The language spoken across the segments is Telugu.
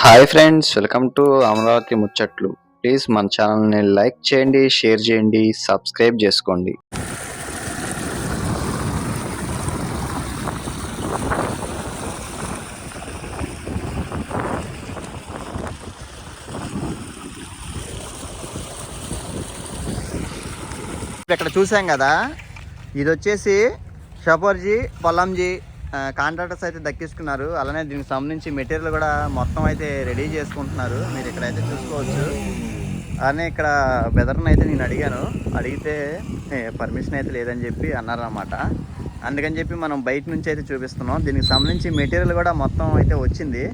Hi friends welcome to Amaravati ముచ్చట్లు. ప్లీజ్ మన ఛానల్ని లైక్ చేయండి షేర్ చేయండి సబ్స్క్రైబ్ చేసుకోండి. ఇక్కడ చూసాం కదా ఇది వచ్చేసి షపర్జీ పొలంజీ కాంట్రాక్టర్స్ అయితే దక్కించుకున్నారు. అలానే దీనికి సంబంధించి మెటీరియల్ కూడా మొత్తం అయితే రెడీ చేసుకుంటున్నారు. మీరు ఇక్కడైతే చూసుకోవచ్చు. అలానే ఇక్కడ బెదర్ని అయితే నేను అడిగాను. అడిగితే పర్మిషన్ అయితే లేదని చెప్పి అన్నారన్నమాట. అందుకని చెప్పి మనం బయట నుంచి అయితే చూపిస్తున్నాం. దీనికి సంబంధించి మెటీరియల్ కూడా మొత్తం అయితే వచ్చింది.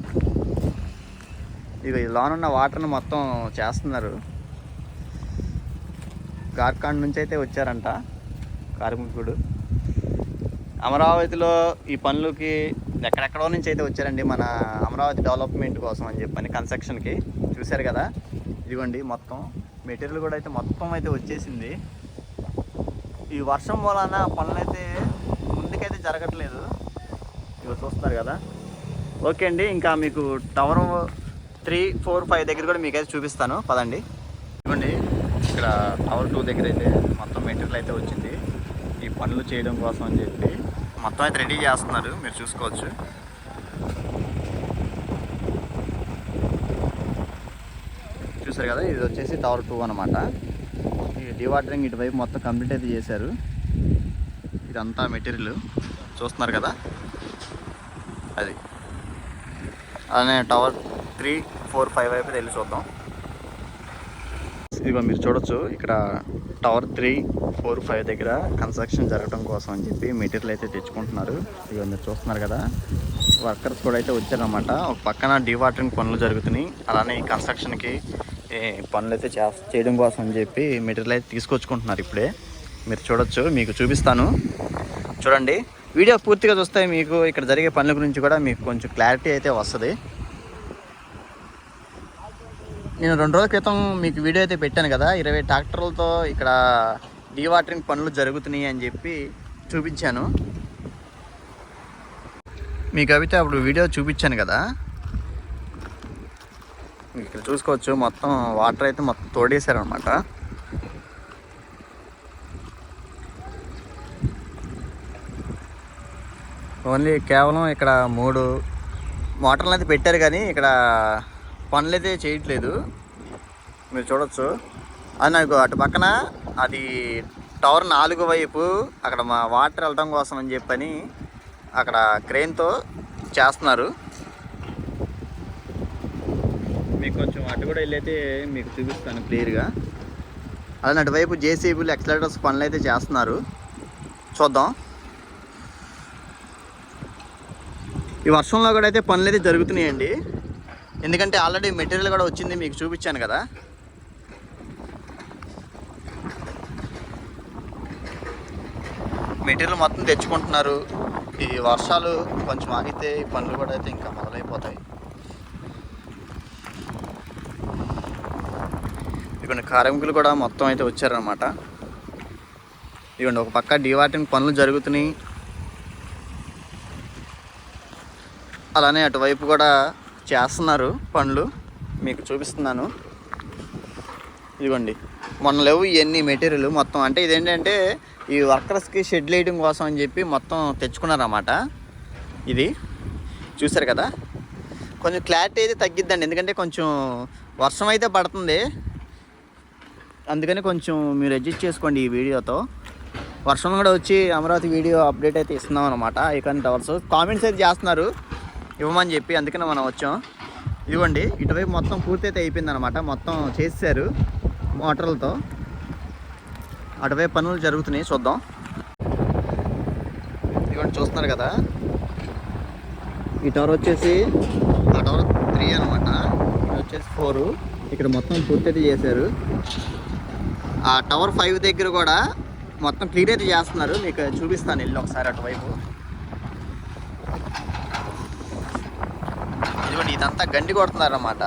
ఇక లోనున్న వాటర్ని మొత్తం చేస్తున్నారు. కార్ఖాండ్ నుంచి అయితే వచ్చారంట. కార్మికుడు. అమరావతిలో ఈ పనులకి ఎక్కడెక్కడో నుంచి అయితే వచ్చారండి మన అమరావతి డెవలప్మెంట్ కోసం అని చెప్పని కన్స్ట్రక్షన్కి చూశారు కదా. ఇదిగోండి మొత్తం మెటీరియల్ కూడా అయితే మొత్తం అయితే వచ్చేసింది. ఈ వర్షం వలన పనులైతే ముందుకైతే జరగట్లేదు. ఇవి చూస్తున్నారు కదా. ఓకే అండి ఇంకా మీకు టవర్ త్రీ ఫోర్ ఫైవ్ దగ్గర కూడా మీకైతే చూపిస్తాను. పదండి. ఇవ్వండి ఇక్కడ టవర్ టూ దగ్గర అయితే మొత్తం మెటీరియల్ అయితే వచ్చింది. ఈ పనులు చేయడం కోసం అని చెప్పి. మొత్తం అయితే రెడీ చేస్తున్నారు. మీరు చూసుకోవచ్చు. చూసారు కదా? ఇది వచ్చేసి టవర్ టూ అనమాట ఇది డివాటరింగ్ ఇటువైపు మొత్తం కంప్లీట్ అయితే చేశారు. ఇదంతా మెటీరియల్ చూస్తున్నారు కదా? అది. అలానే టవర్ త్రీ ఫోర్ ఫైవ్ వైపు వెళ్ళి చూద్దాం. ఇదిగో మీరు చూడొచ్చు ఇక్కడ టవర్ త్రీ ఫోర్ ఫైవ్ దగ్గర కన్స్ట్రక్షన్ జరగడం కోసం అని చెప్పి మెటీరియల్ అయితే తెచ్చుకుంటున్నారు. ఇదిగో మీరు చూస్తున్నారు కదా వర్కర్స్ కూడా అయితే వచ్చారనమాట ఒక పక్కన డివాటరింగ్ పనులు జరుగుతున్నాయి. అలానే ఈ కన్స్ట్రక్షన్కి పనులు అయితే చే చేయడం కోసం అని చెప్పి మెటీరియల్ అయితే తీసుకొచ్చుకుంటున్నారు ఇప్పుడే. మీరు చూడొచ్చు మీకు చూపిస్తాను. చూడండి వీడియో పూర్తిగా చూస్తే మీకు ఇక్కడ జరిగే పనుల గురించి కూడా మీకు కొంచెం క్లారిటీ అయితే వస్తుంది. నేను రెండు రోజుల క్రితం మీకు వీడియో అయితే పెట్టాను కదా ఇరవై ట్రాక్టర్లతో ఇక్కడ డీవాటరింగ్ పనులు జరుగుతున్నాయి అని చెప్పి చూపించాను. మీకు అయితే అప్పుడు వీడియో చూపించాను కదా. ఇక్కడ చూసుకోవచ్చు మొత్తం వాటర్ అయితే మొత్తం తోడేశారనమాట ఓన్లీ కేవలం ఇక్కడ మూడు మోటార్లు అయితే పెట్టారు కానీ ఇక్కడ పనులు అయితే చేయట్లేదు. మీరు చూడొచ్చు. అది నాకు అటు పక్కన అది టవర్ నాలుగు వైపు అక్కడ మా వాటర్ వెళ్ళడం కోసం అని చెప్పని అక్కడ క్రెయిన్తో చేస్తున్నారు. మీకు కొంచెం అటు కూడా వెళ్ళైతే మీకు చూపిస్తాను క్లియర్గా. అలానే అటువైపు జేసీబీలు ఎక్సలేటర్స్ పనులు అయితే చేస్తున్నారు. చూద్దాం. ఈ వర్షంలో కూడా అయితే పనులు అయితే జరుగుతున్నాయండి. ఎందుకంటే ఆల్రెడీ మెటీరియల్ కూడా వచ్చింది మీకు చూపించాను కదా. మెటీరియల్ మొత్తం తెచ్చుకుంటున్నారు. ఈ వర్షాలు కొంచెం ఆగితే ఈ పనులు కూడా అయితే ఇంకా మొదలైపోతాయి. ఇదిగోండి కార్మికులు కూడా మొత్తం అయితే వచ్చారనమాట ఇవన్నీ ఒక పక్క డివాటింగ్ పనులు జరుగుతున్నాయి. అలానే అటువైపు కూడా చేస్తున్నారు పనులు మీకు చూపిస్తున్నాను. ఇదిగోండి. మొన్న లేవు ఇవన్నీ మెటీరియల్ మొత్తం. అంటే ఇదేంటంటే ఈ వర్కర్స్కి షెడ్ వేయడం కోసం అని చెప్పి మొత్తం తెచ్చుకున్నారన్నమాట. ఇది చూసారు కదా? కొంచెం క్లారిటీ అయితే తగ్గిద్దండి. ఎందుకంటే కొంచెం వర్షం అయితే పడుతుంది. అందుకని కొంచెం మీరు అడ్జస్ట్ చేసుకోండి ఈ వీడియోతో. వర్షం కూడా వచ్చి అమరావతి వీడియో అప్డేట్ అయితే ఇస్తున్నాం అనమాట ఇక టవర్స్. కామెంట్స్ అయితే చేస్తున్నారు. ఇవ్వమని చెప్పి అందుకనే మనం వచ్చాం. ఇదిగోండి ఇటువైపు మొత్తం పూర్తి అయితే అయిపోయింది అనమాట మొత్తం చేశారు మోటార్లతో. అటువైపు పనులు జరుగుతున్నాయి చూద్దాం. ఇదిగోండి చూస్తున్నారు కదా. ఈ టవర్ వచ్చేసి ఆ టవర్ త్రీ అనమాట. ఇది వచ్చేసి ఫోర్. ఇక్కడ మొత్తం పూర్తి అయితే చేశారు. ఆ టవర్ ఫైవ్ దగ్గర కూడా మొత్తం క్లియర్ అయితే చేస్తున్నారు. మీకు చూపిస్తాను వెళ్ళి ఒకసారి అటువైపు. ఇదిగోండి ఇదంతా గండి కొడుతున్నారన్నమాట.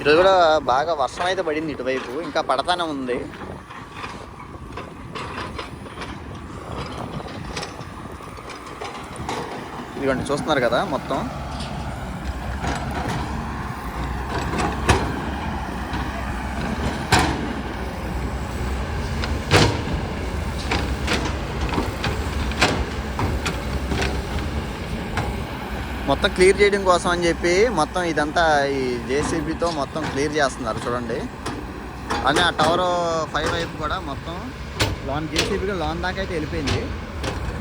ఈరోజు కూడా బాగా వర్షం అయితే పడింది ఇటువైపు ఇంకా పడతానే ఉంది. ఇదిగోండి చూస్తున్నారు కదా మొత్తం. మొత్తం క్లియర్ చేయడం కోసం అని చెప్పి మొత్తం ఇదంతా ఈ జేసీబీతో మొత్తం క్లియర్ చేస్తున్నారు చూడండి. అని ఆ టవర్ ఫైవ్ వైపు కూడా మొత్తం లాన్ జేసీబీగా లాన్ దాకా అయితే వెళ్ళిపోయింది.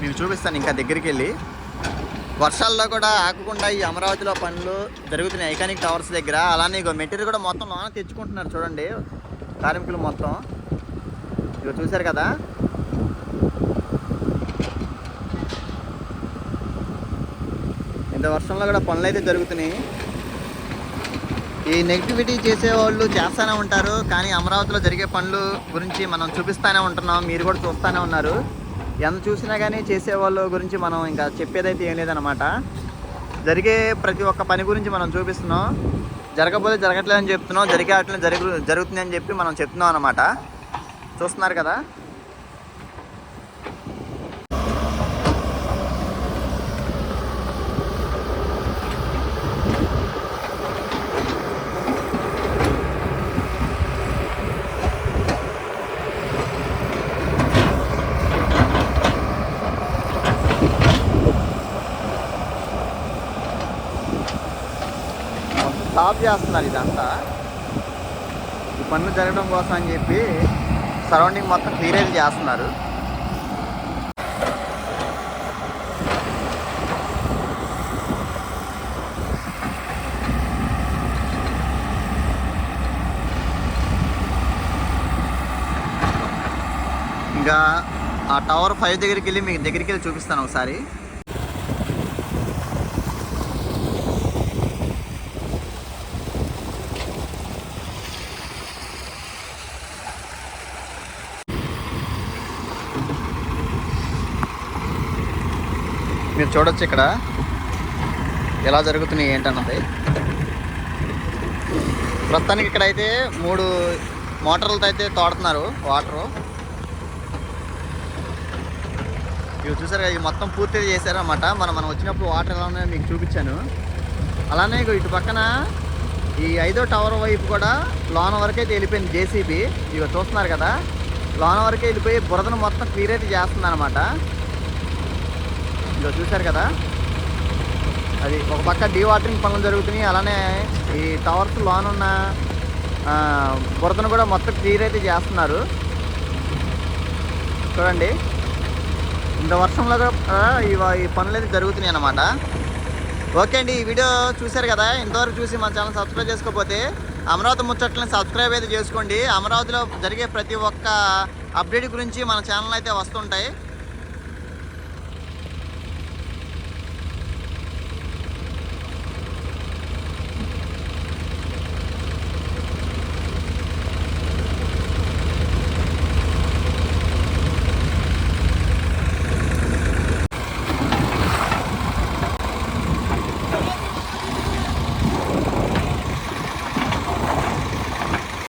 మీకు చూపిస్తాను ఇంకా దగ్గరికి వెళ్ళి. వర్షాల్లో కూడా ఆగకుండా ఈ అమరావతిలో పనులు జరుగుతున్నాయి. ఐకానిక్ టవర్స్ దగ్గర. అలానే ఇగో మెటీరియల్ కూడా మొత్తం లోన తెచ్చుకుంటున్నారు చూడండి. కార్మికులు మొత్తం. ఇక చూశారు కదా? ఇంత వర్షంలో కూడా పనులు అయితే జరుగుతున్నాయి. ఈ నెగిటివిటీ చేసేవాళ్ళు చేస్తూనే ఉంటారు కానీ అమరావతిలో జరిగే పనులు గురించి మనం చూపిస్తూనే ఉంటున్నాం మీరు కూడా చూస్తూనే ఉన్నారు. ఎంత చూసినా కానీ చేసేవాళ్ళ గురించి మనం ఇంకా చెప్పేదైతే ఏం లేదనమాట జరిగే ప్రతి ఒక్క పని గురించి మనం చూపిస్తున్నాం. జరగకపోతే జరగట్లేదని చెప్తున్నాం జరిగే అట్లనే జరుగు జరుగుతుంది అని చెప్పి మనం చెప్తున్నాం అనమాట చూస్తున్నారు కదా? స్టాప్ చేస్తున్నారు ఇదంతా. ఈ పనులు జరగడం కోసం అని చెప్పి సరౌండింగ్ మొత్తం క్లియర్ చేస్తున్నారు. ఇంకా ఆ టవర్ ఫైవ్ దగ్గరికి వెళ్ళి మీకు దగ్గరికి వెళ్ళి చూపిస్తాను ఒకసారి. మీరు చూడొచ్చు ఇక్కడ. ఎలా జరుగుతున్నాయి ఏంటన్నది. ప్రస్తుతానికి ఇక్కడైతే మూడు మోటార్లతో అయితే తోడుతున్నారు వాటరు. ఇవి చూసారు ఇవి మొత్తం పూర్తిగా చేశారన్నమాట. మనం మనం వచ్చినప్పుడు వాటర్ ఎలా ఉన్నాయో మీకు చూపించాను. అలానే ఇగో ఇటు పక్కన ఈ ఐదో టవర్ వైపు కూడా లోన వరకు అయితే వెళ్ళిపోయింది జేసీబీ. ఇవి చూస్తున్నారు కదా లోన వరకు వెళ్ళిపోయి బురదను మొత్తం క్లియర్ అయితే చేస్తుంది అనమాట ఇదో చూశారు కదా? అది ఒక పక్క డీవాటరింగ్ పనులు జరుగుతున్నాయి. అలానే ఈ టవర్స్ లోన్ ఉన్న బురదను కూడా మొత్తం క్లియర్ అయితే చేస్తున్నారు. చూడండి. ఇంత వర్షంలో కూడా ఈ ఈ పనులు అయితే జరుగుతున్నాయి అన్నమాట. ఓకే అండి ఈ వీడియో చూశారు కదా? ఇంతవరకు చూసి మన ఛానల్ సబ్స్క్రైబ్ చేసుకోకపోతే అమరావతి ముచ్చట్లని సబ్స్క్రైబ్ అయితే చేసుకోండి. అమరావతిలో జరిగే ప్రతి ఒక్క అప్డేట్ గురించి మన ఛానల్ అయితే వస్తుంటాయి.